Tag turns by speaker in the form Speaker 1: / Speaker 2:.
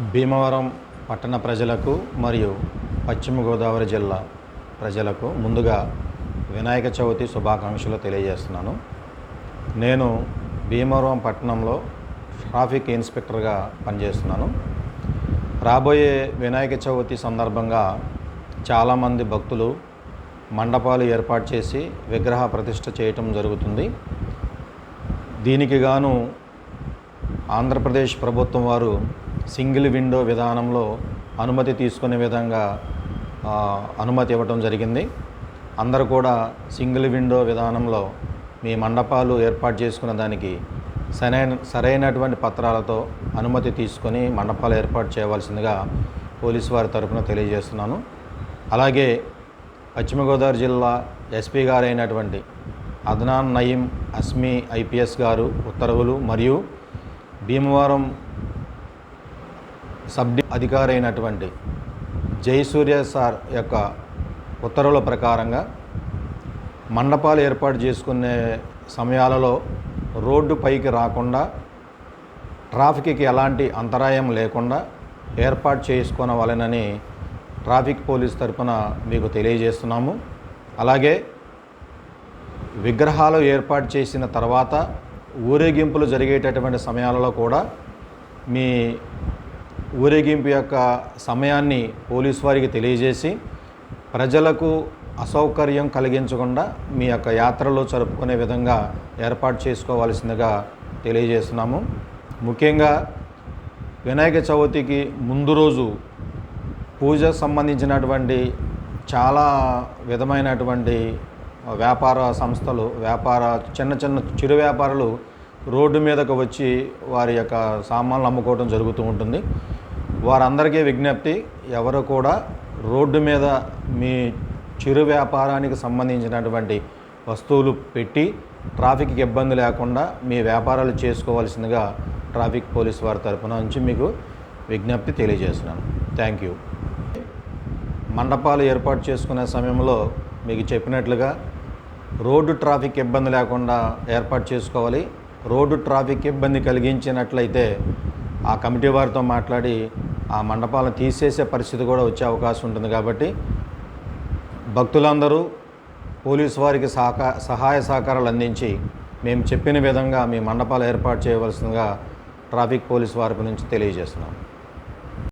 Speaker 1: భీమవరం పట్టణ ప్రజలకు మరియు పశ్చిమ గోదావరి జిల్లా ప్రజలకు ముందుగా వినాయక చవితి శుభాకాంక్షలు తెలియజేస్తున్నాను. నేను భీమవరం పట్టణంలో ట్రాఫిక్ ఇన్స్పెక్టర్గా పనిచేస్తున్నాను. రాబోయే వినాయక చవితి సందర్భంగా చాలామంది భక్తులు మండపాలు ఏర్పాటు చేసి విగ్రహ ప్రతిష్ట చేయటం జరుగుతుంది. దీనికి గాను ఆంధ్రప్రదేశ్ ప్రభుత్వం వారు సింగిల్ విండో విధానంలో అనుమతి తీసుకునే విధంగా అనుమతి ఇవ్వటం జరిగింది. అందరూ కూడా సింగిల్ విండో విధానంలో మీ మండపాలు ఏర్పాటు చేసుకున్న దానికి సరైన సరైనటువంటి పత్రాలతో అనుమతి తీసుకొని మండపాలు ఏర్పాటు చేయవలసిందిగా పోలీసు వారి తరఫున తెలియజేస్తున్నాను. అలాగే పశ్చిమ గోదావరి జిల్లా ఎస్పీ గారైనటువంటి అద్నాన్ నయీం అస్మి ఐపీఎస్ గారు ఉత్తర్వులు మరియు భీమవరం సబ్ అధికారైనటువంటి జయసూర్య సార్ యొక్క ఉత్తర్వుల ప్రకారంగా మండపాలు ఏర్పాటు చేసుకునే సమయాలలో రోడ్డు పైకి రాకుండా ట్రాఫిక్కి ఎలాంటి అంతరాయం లేకుండా ఏర్పాటు చేసుకోనవలెనని ట్రాఫిక్ పోలీస్ తరపున మీకు తెలియజేస్తున్నాము. అలాగే విగ్రహాలు ఏర్పాటు చేసిన తర్వాత ఊరేగింపులు జరిగేటటువంటి సమయాలలో కూడా మీ ఊరేగింపు యొక్క సమయాన్ని పోలీసు వారికి తెలియజేసి ప్రజలకు అసౌకర్యం కలిగించకుండా మీ యొక్క యాత్రలో జరుపుకునే విధంగా ఏర్పాటు చేసుకోవాల్సిందిగా తెలియజేస్తున్నాము. ముఖ్యంగా వినాయక చవితికి ముందు రోజు పూజకు సంబంధించినటువంటి చాలా విధమైనటువంటి వ్యాపార సంస్థలు వ్యాపార చిన్న చిన్న చిరు వ్యాపారులు రోడ్డు మీదకు వచ్చి వారి యొక్క సామాన్లు అమ్ముకోవడం జరుగుతూ ఉంటుంది. వారందరికీ విజ్ఞప్తి ఎవరు కూడా రోడ్డు మీద మీ చిరు వ్యాపారానికి సంబంధించినటువంటి వస్తువులు పెట్టి ట్రాఫిక్కి ఇబ్బంది లేకుండా మీ వ్యాపారాలు చేసుకోవాల్సిందిగా ట్రాఫిక్ పోలీస్ వారి తరపున నుంచి మీకు విజ్ఞప్తి తెలియజేస్తున్నాను. థ్యాంక్ యూ మండపాలు ఏర్పాటు చేసుకునే సమయంలో మీకు చెప్పినట్లుగా రోడ్డు ట్రాఫిక్ ఇబ్బంది లేకుండా ఏర్పాటు చేసుకోవాలి. రోడ్డు ట్రాఫిక్ ఇబ్బంది కలిగించినట్లయితే ఆ కమిటీ వారితో మాట్లాడి ఆ మండపాలను తీసేసే పరిస్థితి కూడా వచ్చే అవకాశం ఉంటుంది కాబట్టి భక్తులందరూ పోలీసు వారికి సహకా సహాయ సహకారాలు అందించి మేము చెప్పిన విధంగా మీ మండపాలు ఏర్పాటు చేయవలసిందిగా ట్రాఫిక్ పోలీస్ వారి నుంచి తెలియజేస్తున్నాం.